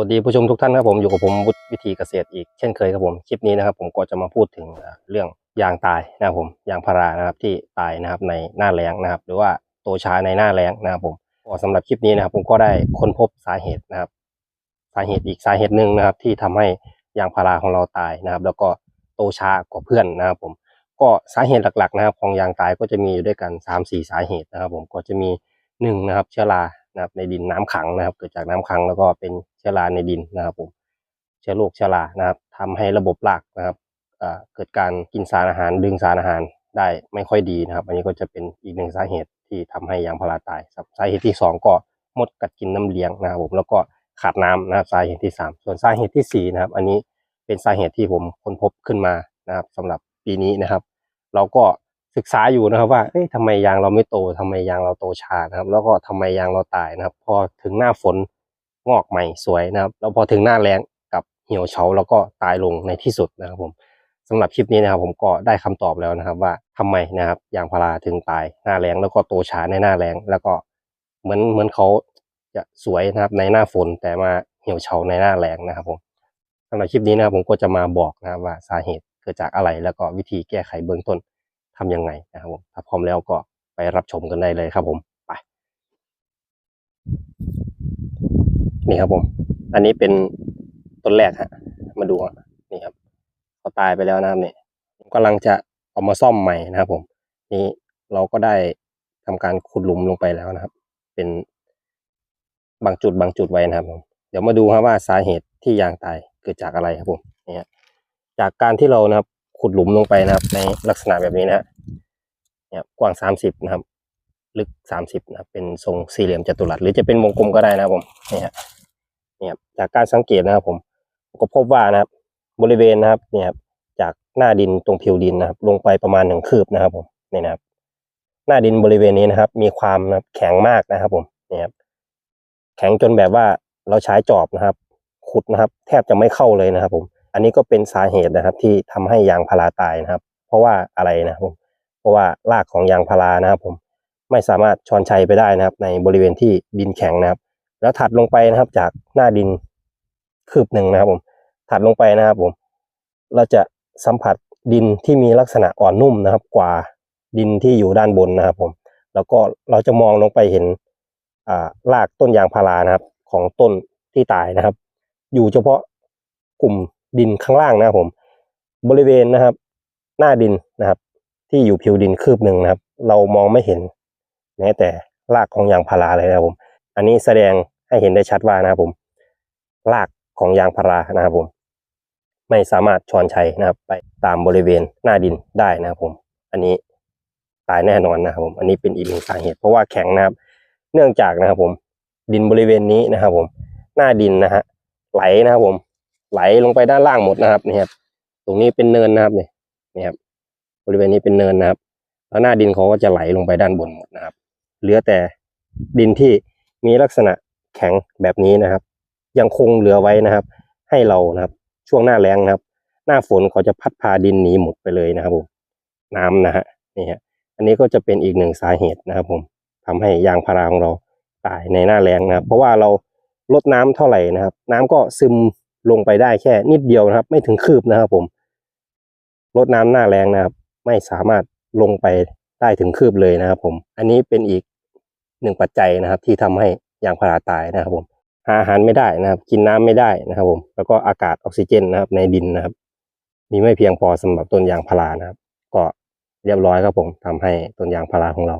วัสดีผู้ชมทุกท่านครับผมอยู่กับผมวุฒิวิธีเกษตรอีกเช่นเคยครับผมคลิปนี้นะครับ ผมก็จะมาพูดถึงเรื่องยางตายนะครับผมยางพารานะครับที่ตายนะครับในหน้าแล้งนะครับ หรือว่าโตช้าในหน้าแล้งนะครับผมก็สำหรับคลิปนี้นะครับ ผมก็ได้ค้นพบสาเหตุนะครับ สาเหตุอีกสาเหตุหนึ่งนะครับ ที่ทำให้ยางพาราของเราตายนะครับ แล้วก็โตช้ากว่าเพื่อนนะครับผมก็สาเหตุหลักๆ นะครับ ของยางตายก็จะมีอยู่ด้วยกัน3ามสี่สาเหตุนะครับ ผมก็จะมีหนึ่งนะครับเชื้อรา นะครับ ในดินน้ำขังนะครับ เกิดจากน้ำขังแล้วก็เป็นเชื้อราในดินนะครับผมเชื้อโรคเชื้อรานะครับทำให้ระบบรากนะครับเกิดการกินสารอาหารดึงสารอาหารได้ไม่ค่อยดีนะครับ อันนี้ก็จะเป็นอีกหนึ่งสาเหตุที่ทำให้ยางพาราตายสาเหตุที่สองก็มดกัดกินน้ำเลี้ยงนะครับผมแล้วก็ขาดน้ำนะครับสาเหตุที่สามส่วนสาเหตุที่สี่นะครับ อันนี้เป็นสาเหตุที่ผมค้นพบขึ้นมานะครับสำหรับปีนี้นะครับ เราก็ ศึกษาอยู่นะครับว่าเอ๊ะทำไมยางเราไม่โตทำไมยางเราโตช้านะครับ แล้วก็ทำไมยางเราตายนะครับ พอถึงหน้าฝนงอกใหม่สวยนะครับ แล้วพอถึงหน้าแล้งกับเหี่ยวเฉาแล้วก็ตายลงในที่สุดนะครับ ผมสำหรับคลิปนี้นะครับ ผมก็ได้คำตอบแล้วนะครับ ว่าทำไมนะครับยางพาราถึงตายหน้าแล้งแล้วก็โตช้าในหน้าแล้งแล้วก็เหมือนเหมือนเขาจะสวยนะครับในหน้าฝนแต่มาเหี่ยวเฉาในหน้าแล้งนะครับผมสำหรับคลิปนี้นะครับผมก็จะมาบอกนะครับว่าสาเหตุเกิดจากอะไรแล้วก็วิธีแก้ไขเบื้องต้น ทำยังไงนะครับผมถ้าพร้อมแล้วก็ไปรับชมกันได้เลยครับผมไปนี่ครับผม อันนี้เป็นต้นแรกฮะมาดูนี่ครับเขาตายไปแล้วนะครับเนี่ยผมกำลังจะเอามาซ่อมใหม่นะครับ ผม นี่เราก็ได้ทำการขุดหลุมลงไปแล้วนะครับ เป็นบางจุดบางจุดไว้นะครับผมเดี๋ยวมาดูครับว่าสาเหตุที่ยางตายเกิดจากอะไรครับผมเนี่ยจากการที่เรานะครับ ขุดหลุมลงไปนะครับ ในลักษณะแบบนี้นะฮะเนี่ยกว้างสามสิบนะครับ ลึกสามสิบนะครับเป็นทรงสี่เหลี่ยมจัตุรัส หรือจะเป็นวงกลมก็ได้นะครับผมเนี่ยเนี่ยจากการสังเกตนะครับผมก็พบว่านะครับ บริเวณนะครับเนี่ยจากหน้าดินตรงผิวดินนะครับ ลงไปประมาณหนึ่งคืบนะครับผมนี่นะครับ หน้าดินบริเวณนี้นะครับ มีความนะครับแข็งมากนะครับ ผมเนี่ยครับแข็งจนแบบว่าเราใช้จอบนะครับ ขุดนะครับ แทบจะไม่เข้าเลยนะครับ ผม อันนี้ก็เป็นสาเหตุนะครับ ที่ทำให้ยางพาราตายนะครับ เพราะว่าอะไรนะครับผมเพราะว่ารากของยางพารานะครับ ผมไม่สามารถชอนชัยไปได้นะครับ ในบริเวณที่ดินแข็งนะครับ แล้วถัดลงไปนะครับจากหน้าดินคืบหนึ่งนะครับ ผม ถัดลงไปนะครับผม เราจะสัมผัสดินที่มีลักษณะอ่อนนุ่มนะครับ กว่าดินที่อยู่ด้านบนนะครับ ผม แล้วก็เราจะมองลงไปเห็นอ่ารากต้นยางพารานะครับ ของต้นที่ตายนะครับ อยู่เฉพาะกลุ่ม ดินข้างล่างนะครับผม บริเวณนะครับ หน้าดินนะครับ ที่อยู่ผิวดินคืบหนึ่งนะครับ เรามองไม่เห็น แม้แต่รากของยางพาราเลยนะครับผม อันนี้แสดงให้เห็นได้ชัดว่านะครับผมรากของยางพารานะครับผม ไม่สามารถชอนชัยนะครับ ไปตามบริเวณหน้าดินได้นะครับผม อันนี้ตายแน่นอนนะครับผม อันนี้เป็นอีกหนึ่งสาเหตุ เพราะว่าแข็งนะครับ เนื่องจากนะครับผม ดินบริเวณนี้นะครับผม หน้าดินนะฮะไหลนะครับผม ไหลลงไปด้านล่างหมดนะครับนี่ครับ ตรงนี้เป็นเนินนะครับเนี่ยนี่ครับ บริเวณนี้เป็นเนินนะครับ แล้วหน้าดินเขาก็จะไหลลงไปด้านบนหมดนะครับ เหลือแต่ดินที่มีลักษณะแข็งแบบนี้นะครับ ยังคงเหลือไว้นะครับ ให้เรานะครับ ช่วงหน้าแล้งนะครับ หน้าฝนเขาจะพัดพาดินหนีหมดไปเลยนะครับผมน้ำนะฮะนี่ฮะอันนี้ก็จะเป็นอีกหนึ่งสาเหตุนะครับผมทำให้ยางพาราของเราตายในหน้าแล้งนะครับ เพราะว่าเราลดน้ำเท่าไหร่นะครับ น้ำก็ซึม ลงไปได้แค่นิดเดียวนะครับ ไม่ถึงคืบนะครับ ผมลดน้ำหน้าแล้งนะครับ ไม่สามารถลงไปได้ถึงคืบเลยนะครับ ผม อันนี้เป็นอีกหนึ่งปัจจัยนะครับ ที่ทำให้ยางพาราตายนะครับ ผมหาอาหารไม่ได้นะครับ กินน้ำไม่ได้นะครับ ผม แล้วก็อากาศออกซิเจนนะครับ ในดินนะครับ มีไม่เพียงพอสำหรับต้นยางพารานะครับ ก็เรียบร้อยครับผมทำให้ต้นยางพาราของเรา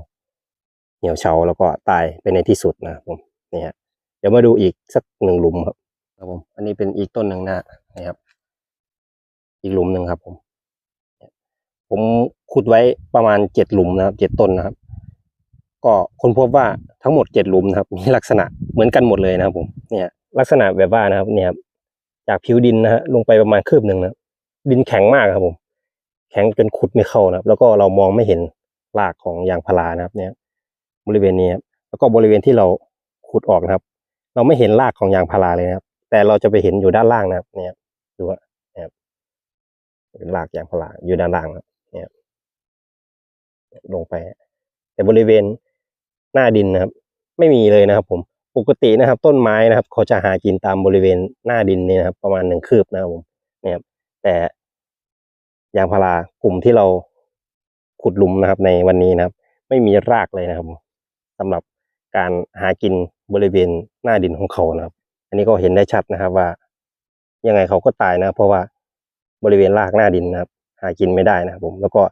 เหี่ยวเฉาแล้วก็ตายไปในที่สุดนะครับผมนี่ฮะเดี๋ยวมาดูอีกสักหนึ่งหลุมครับ ครับผม อันนี้เป็นอีกต้นหนึ่งนะนะครับ อีกหลุมหนึ่งครับ ผม ผมขุดไว้ประมาณเจ็ดหลุมนะครับเจ็ดต้นนะครับ ก็ค้นพบว่าทั้งหมดเจ็ดหลุมนะครับ มีลักษณะเหมือนกันหมดเลยนะครับ ผม เนี่ย ลักษณะแบบว่านะครับ เนี่ยจากผิวดินนะฮะลงไปประมาณคืบหนึ่งนะดินแข็งมากครับ ผม แข็งจนขุดไม่เข้านะครับ แล้วก็เรามองไม่เห็นรากของยางพารานะครับ เนี่ย บริเวณนี้ครับแล้วก็บริเวณที่เราขุดออกนะครับ เราไม่เห็นรากของยางพาราเลยนะครับ แต่เราจะไปเห็นอยู่ด้านล่างนะครับเนี่ยดูว่านะครับเป็นรากยางพาราอยู่ด้านล่างนะครับเนี่ยลงไป แต่บริเวณหน้าดินนะครับ ไม่มีเลยนะครับ ผมปกตินะครับ ต้นไม้นะครับ เขาจะหากินตามบริเวณหน้าดินนี่นะครับ ประมาณหนึ่งคืบนะครับผมเนี่ยครับแต่ยางพารากลุ่มที่เราขุดหลุมนะครับ ในวันนี้นะครับ ไม่มีรากเลยนะครับผมสำหรับการหากินบริเวณหน้าดินของเขานะครับ อันนี้ก็เห็นได้ชัดนะครับว่า ยังไงเขาก็ตายนะ เพราะว่าบริเวณรากหน้าดินนะครับ หากินไม่ได้นะครับผมแล้วก็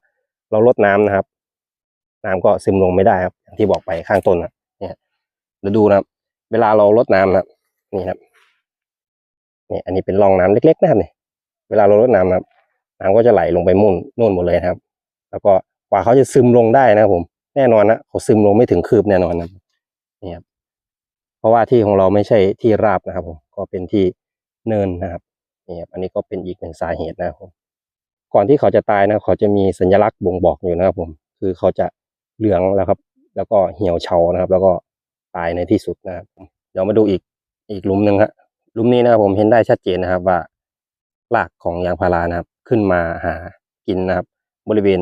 เราลดน้ำนะครับ น้ำก็ซึมลงไม่ได้ครับอย่างที่บอกไปข้างต้นนะเนี่ยแล้วดูนะครับ เวลาเราลดน้ำนะครับนี่ครับนี่อันนี้เป็นร่องน้ำเล็ก ๆ นะครับเนี่ยเวลาเราลดน้ำนะครับน้ำก็จะไหลลงไปมุ่นนู่นหมดเลยครับ แล้วก็กว่าเขาจะซึมลงได้นะครับผม แน่นอนนะเขาซึมลงไม่ถึงคืบแน่นอนนะนี่ครับ ราะว่าที่ของเราไม่ใช่ที่ราบนะครับผมก็เป็นที่เนินนะครับนี่ครับอันนี้ก็เป็นอีกหนึ่งสาเหตุนะครับผมก่อนที่เขาจะตายนะเขาจะมีสัญลักษณ์บ่งบอกอยู่นะครับผมคือเขาจะเหลืองแล้วครับ แล้วก็เหี่ยวเฉานะครับ แล้วก็ตายในที่สุดนะครับเดี๋ยวมาดูอีกอีกหลุมหนึ่งครับหลุมนี้นะครับผมเห็นได้ชัดเจนนะครับว่ารากของยางพารานะครับ ขึ้นมาหากินนะครับ บริเวณ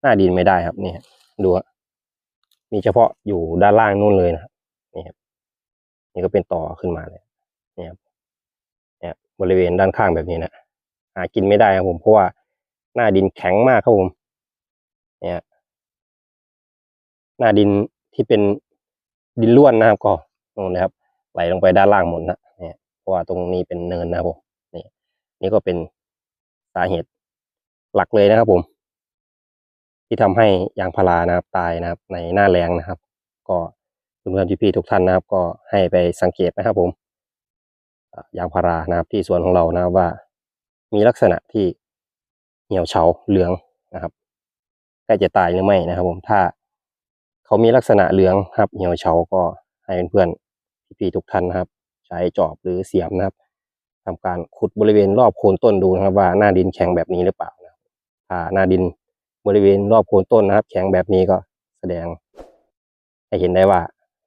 หน้าดินไม่ได้ครับนี่ดูมีเฉพาะอยู่ด้านล่างนู่นเลยนะครับ นี่ก็เป็นต่อขึ้นมาเลยเนี่ครับเนี่ยบริเวณด้านข้างแบบนี้นะหากินไม่ได้ครับผมเพราะว่าหน้าดินแข็งมากครับผม เนี่ย หน้าดินที่เป็นดินล้วนนะครับก็นู่นนะครับไหลลงไปด้านล่างหมดนะเนี่ยเพราะว่าตรงนี้เป็นเนินนะครับผมนี่นี่ก็เป็นสาเหตุหลักเลยนะครับผม ที่ทำให้ยางพารานะครับตายนะครับ ในหน้าแรงนะครับ ก็ เพื่อนๆพี่ๆทุกท่านนะครับ ก็ให้ไปสังเกตนะครับผมยางพารานะครับที่สวนของเรานะครับว่า มีลักษณะที่เหี่ยวเฉาเหลืองนะครับใกล้จะตายหรือไม่นะครับ ผมถ้าเขามีลักษณะเหลืองครับ เหี่ยวเฉาก็ให้เพื่อนๆพี่ๆทุกท่านนะครับ ใช้จอบหรือเสียมนะครับทำการขุดบริเวณรอบโคนต้นดูนะครับ ว่าหน้าดินแข็งแบบนี้หรือเปล่านะครับถ้าหน้าดินบริเวณรอบโคนต้นนะครับ แข็งแบบนี้ก็แสดง ให้เห็นได้ว่า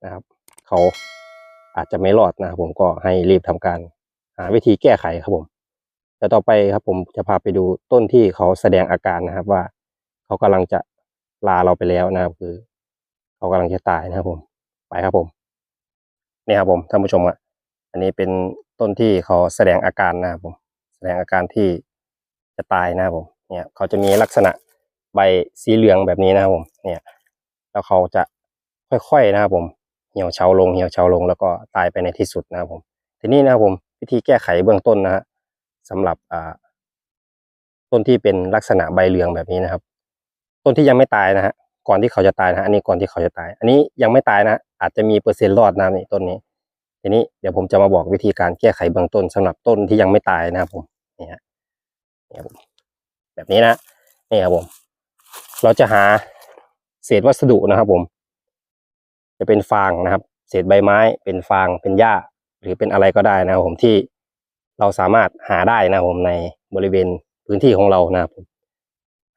นะครับ เขาอาจจะไม่รอดนะครับผมก็ให้รีบทำการหาวิธีแก้ไขครับผมแต่ต่อไปครับผมจะพาไปดูต้นที่เขาแสดงอาการนะครับว่า เขากำลังจะลาเราไปแล้วนะครับ คือ เขากำลังจะตายนะครับผมไปครับผมนี่ครับผมท่านผู้ชมอะอันนี้เป็นต้นที่เขาแสดงอาการนะครับผม แสดงอาการที่จะตายนะครับผม เนี่ย เขาจะมีลักษณะใบสีเหลืองแบบนี้นะครับผม เนี่ย แล้วเขาจะค่อยๆนะครับผม หี่ยวเฉาลงเหี่ยวเฉาลงแล้วก็ตายไปในที่สุดนะครับผม ทีนี้นะครับผมวิธีแก้ไขเบื้องต้นนะฮะสำหรับอ่าต้นที่เป็นลักษณะใบเหลืองแบบนี้นะครับ ต้นที่ยังไม่ตายนะฮะก่อนที่เขาจะตายนะฮะอันนี้ก่อนที่เขาจะตาย อันนี้ยังไม่ตายนะอาจจะมีเปอร์เซ็นต์รอดนะนี่ต้นนี้ ทีนี้เดี๋ยวผมจะมาบอกวิธีการแก้ไขเบื้องต้นสำหรับต้นที่ยังไม่ตายนะครับผมนี่ฮะนี่ผมแบบนี้นะนี่ครับผม เราจะหาเศษวัสดุนะครับผม จะเป็นฟางนะครับ เศษใบไม้ เป็นฟางเป็นหญ้า หรือเป็นอะไรก็ได้นะครับผมที่เราสามารถหาได้นะครับผมในบริเวณพื้นที่ของเรานะครับ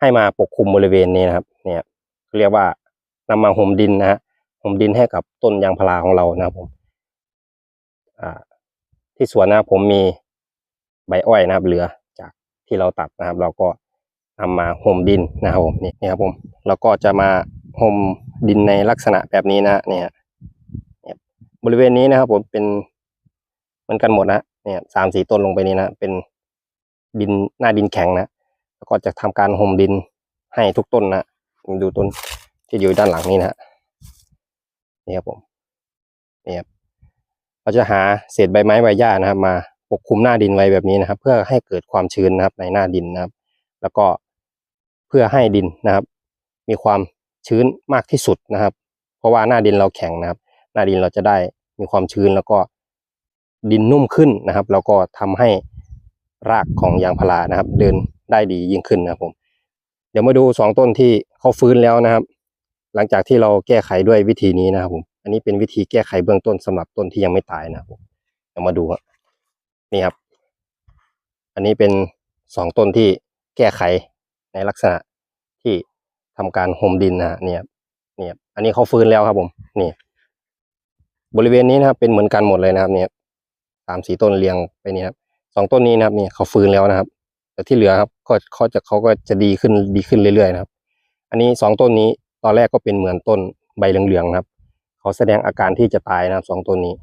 ให้มาปกคลุมบริเวณนี้นะครับ เนี่ยเรียกว่านำมาห่มดินนะฮะห่มดินให้กับต้นยางพาราของเรานะครับผมที่สวนนะครับผมมีใบอ้อยนะครับ เหลือจากที่เราตัดนะครับ เราก็นำมาห่มดินนะครับผมนี่นี่ครับผม เราก็จะมา ห่มดินในลักษณะแบบนี้นะเนี่ยบริเวณนี้นะครับ ผมเป็นเหมือนกันหมดนะเนี่ยสามสี่ต้นลงไปนี้นะเป็นดินหน้าดินแข็งนะแล้วก็จะทำการห่มดินให้ทุกต้นนะดูต้นที่อยู่ด้านหลังนี้นะนี่ครับผมนี่ครับเราจะหาเศษใบไม้ใบหญ้านะครับ มาปกคลุมหน้าดินไว้แบบนี้นะครับ เพื่อให้เกิดความชื้นนะครับในหน้าดินนะครับ แล้วก็เพื่อให้ดินนะครับ มีความ ชื้นมากที่สุดนะครับ เพราะว่าหน้าดินเราแข็งนะครับ หน้าดินเราจะได้มีความชื้นแล้วก็ดินนุ่มขึ้นนะครับ แล้วก็ทำให้รากของยางพารานะครับ เดินได้ดียิ่งขึ้นนะครับผม เดี๋ยวมาดูสองต้นที่เขาฟื้นแล้วนะครับ หลังจากที่เราแก้ไขด้วยวิธีนี้นะครับผมอันนี้เป็นวิธีแก้ไขเบื้องต้นสำหรับต้นที่ยังไม่ตายนะครับผมเดี๋ยวมาดูครับนี่ครับ อันนี้เป็นสองต้นที่แก้ไขในลักษณะที่ ทำการห่มดินนะฮะเนี่ยเนี่ยอันนี้เขาฟื้นแล้วครับผมนี่ บริเวณนี้นะครับ เป็นเหมือนกันหมดเลยนะครับ เนี่ยสามสี่ต้นเรียงไปเนี่ยครับสองต้นนี้นะครับนี่เขาฟื้นแล้วนะครับ แต่ที่เหลือครับก็เขาจะเขาก็จะดีขึ้นดีขึ้นเรื่อยๆนะครับ อันนี้สองต้นนี้ตอนแรกก็เป็นเหมือนต้นใบเหลืองๆนะครับ เขาแสดงอาการที่จะตายนะครับสองตัวนี้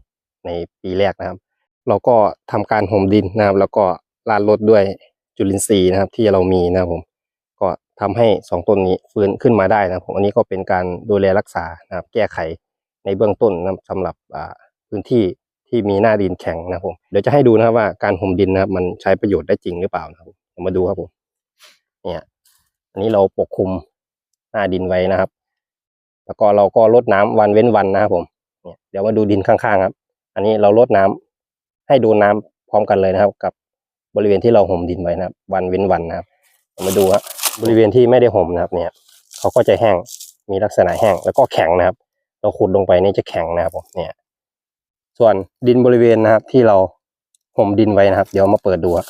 ในปีแรกนะครับ เราก็ทำการห่มดินนะครับ แล้วก็ลาดรดด้วยจุลินทรีย์นะครับ ที่เรามีนะครับผม ทำให้สองต้นนี้ฟื้นขึ้นมาได้นะครับผมอันนี้ก็เป็นการดูแลรักษานะครับแก้ไขในเบื้องต้นนะสำหรับพื้นที่ที่มีหน้าดินแข็งนะครับผมเดี๋ยวจะให้ดูนะครับว่าการห่มดินนะครับมันใช้ประโยชน์ได้จริงหรือเปล่านะครับมาดูครับผมเนี่ยอันนี้เราปกคลุมหน้าดินไว้นะครับ แล้วก็เราก็ลดน้ำวันเว้นวันนะครับผมเนี่ยเดี๋ยวมาดูดินข้างๆครับ อันนี้เราลดน้ำให้ดนน้ำพร้อมกันเลยนะครับ กับบริเวณที่เราห่มดินไว้นะครับ วันเว้นวันนะครับมาดูครับ บริเวณที่ไม่ได้ห่มนะครับเนี่ยเขาก็จะแห้งมีลักษณะแห้งแล้วก็แข็งนะครับ เราขุดลงไปนี่จะแข็งนะครับผมเนี่ย ส่วนดินบริเวณนะครับ ที่เราห่มดินไว้นะครับ เดี๋ยวมาเปิดดูครับ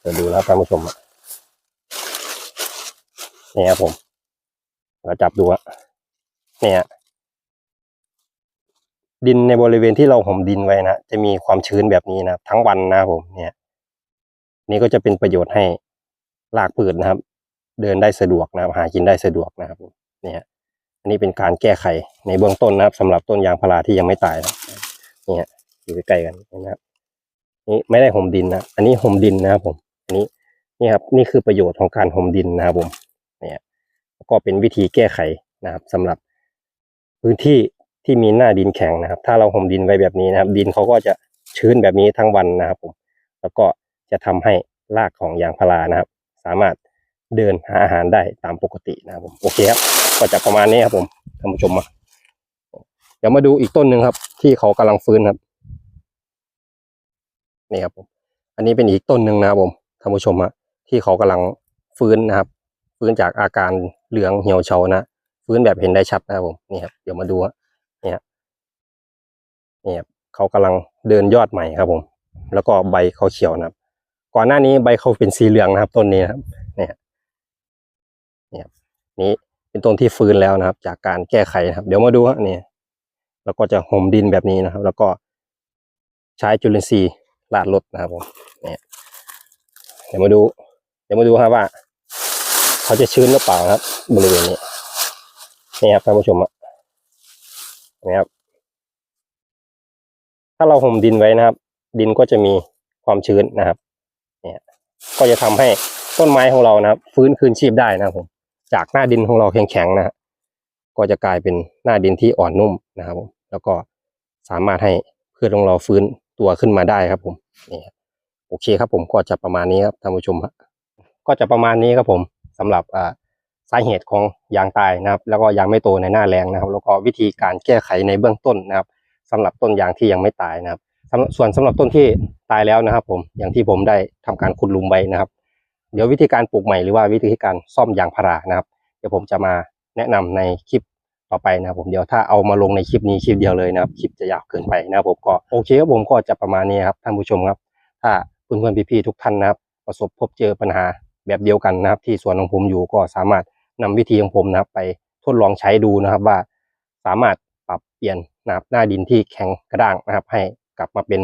เปิดดูแล้วท่านผู้ชมอะนี่ครับผมเราจับดูอะเนี่ยดินในบริเวณที่เราห่มดินไว้นะจะมีความชื้นแบบนี้นะครับทั้งวันนะผมเนี่ย นี่ก็จะเป็นประโยชน์ให้รากพืชนะครับ เดินได้สะดวกนะครับ หากินได้สะดวกนะครับเนี่ยอันนี้เป็นการแก้ไขในเบื้องต้นนะครับสำหรับต้นยางพาราที่ยังไม่ตายนะเนี่ยอยู่ใกล้ๆกันนะครับนี่ไม่ได้ห่มดินนะอันนี้ห่มดินนะครับผมอันนี้นี่ครับนี่คือประโยชน์ของการห่มดินนะครับผมเนี่ยก็เป็นวิธีแก้ไขนะครับสำหรับพื้นที่ที่มีหน้าดินแข็งนะครับ ถ้าเราห่มดินไว้แบบนี้นะครับ ดินเขาก็จะชื้นแบบนี้ทั้งวันนะครับผม แล้วก็ จะทำให้รากของยางพารานะครับ สามารถเดินหาอาหารได้ตามปกตินะครับผมโอเคครับก็จะประมาณนี้ครับผมท่านผู้ชมมาเดี๋ยวมาดูอีกต้นหนึ่งครับ ที่เขากำลังฟื้นครับนี่ครับผมอันนี้เป็นอีกต้นหนึ่งนะครับผมท่านผู้ชมฮะที่เขากำลังฟื้นนะครับ ฟื้นจากอาการเหลืองเหี่ยวเฉานะฟื้นแบบเห็นได้ชัดนะครับผมนี่ครับเดี๋ยวมาดูฮะนี่ครับนี่ครับเขากำลังเดินยอดใหม่ครับผม แล้วก็ใบเขาเขียวนะครับ ก่อนหน้านี้ใบเขาเป็นสีเหลืองนะครับ ต้นนี้นะครับเนี่ยเนี่ยนี่เป็นต้นที่ฟื้นแล้วนะครับ จากการแก้ไขนะครับ เดี๋ยวมาดูฮะนี่แล้วก็จะห่มดินแบบนี้นะครับ แล้วก็ใช้จุลินทรีย์ลาดรดนะครับผมเนี่ยเดี๋ยวมาดู เดี๋ยวมาดูครับว่า เขาจะชื้นหรือเปล่านะครับ บริเวณนี้นี่ครับท่านผู้ชมอะนี่ครับ ถ้าเราห่มดินไว้นะครับ ดินก็จะมีความชื้นนะครับ เนี่ยก็จะทำให้ต้นไม้ของเรานะครับ ฟื้นคืนชีพได้นะครับผมจากหน้าดินของเราแข็งๆนะฮะก็จะกลายเป็นหน้าดินที่อ่อนนุ่มนะครับผมแล้วก็สามารถให้พืชของเราฟื้นตัวขึ้นมาได้ครับผมนี่ครับโอเคครับผมก็จะประมาณนี้ครับท่านผู้ชมครับก็จะประมาณนี้ครับผมสำหรับอ่าสาเหตุของยางตายนะครับ แล้วก็ยางไม่โตในหน้าแรงนะครับ แล้วก็วิธีการแก้ไขในเบื้องต้นนะครับสำหรับต้นยางที่ยังไม่ตายนะครับ ส่วนสำหรับต้นที่ตายแล้วนะครับ ผมอย่างที่ผมได้ทำการขุดลุมไว้นะครับ เดี๋ยววิธีการปลูกใหม่หรือว่าวิธีการซ่อมยางพารานะครับ เดี๋ยวผมจะมาแนะนำในคลิปต่อไปนะครับผมเดี๋ยวถ้าเอามาลงในคลิปนี้คลิปเดียวเลยนะครับคลิปจะยาวเกินไปนะครับผมก็โอเคครับผมก็จะประมาณนี้ครับท่านผู้ชมครับ ถ้าเพื่อนๆพี่ๆทุกท่านนะครับ ประสบพบเจอปัญหาแบบเดียวกันนะครับ ที่สวนของผมอยู่ก็สามารถนำวิธีของผมนะครับ ไปทดลองใช้ดูนะครับว่า สามารถปรับเปลี่ยนนะครับหน้าดินที่แข็งกระด้างนะครับ ให้ กลับมาเป็น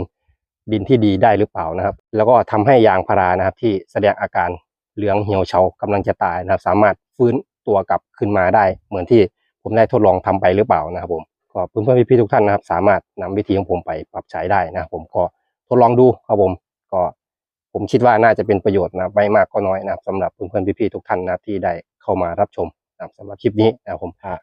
ดินที่ดีได้หรือเปล่านะครับ แล้วก็ทำให้ยางพารานะครับ ที่แสดงอาการเหลืองเหี่ยวเฉากำลังจะตายนะครับ สามารถฟื้นตัวกลับขึ้นมาได้ เหมือนที่ผมได้ทดลองทำไปหรือเปล่านะครับผมก็เพื่อนๆพี่ๆทุกท่านนะครับ สามารถนำวิธีของผมไปปรับใช้ได้นะผมก็ทดลองดูครับผมก็ผมคิดว่าน่าจะเป็นประโยชน์นะไม่มากก็น้อยนะครับสำหรับเพื่อนๆพี่ๆทุกท่านนะครับที่ได้เข้ามารับชมนะครับสำหรับคลิปนี้นะครับผมอ่า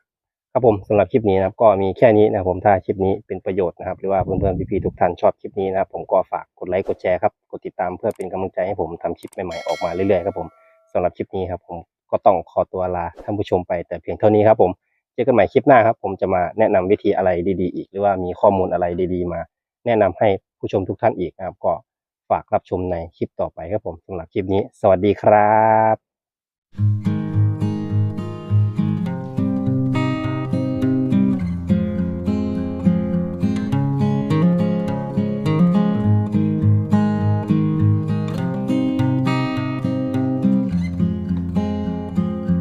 ครับผมสำหรับคลิปนี้นะครับก็มีแค่นี้นะผมถ้าคลิปนี้เป็นประโยชน์นะครับ หรือว่าเพื่อนๆพี่ๆทุกท่านชอบคลิปนี้นะครับผมก็ฝากกดไลค์กดแชร์ครับกดติดตามเพื่อเป็นกำลังใจให้ผมทำคลิปใหม่ๆออกมาเรื่อยๆครับผมสำหรับคลิปนี้ครับผมก็ต้องขอตัวลาท่านผู้ชมไปแต่เพียงเท่านี้ครับผมเจอกันใหม่คลิปหน้าครับ ผมจะมาแนะนำวิธีอะไรดีๆ อีก หรือว่ามีข้อมูลอะไรดีๆ มา แนะนำให้ผู้ชมทุกท่านอีกนะครับ ก็ฝากรับชมในคลิปต่อไปครับผมสำหรับคลิปนี้ สวัสดีครับ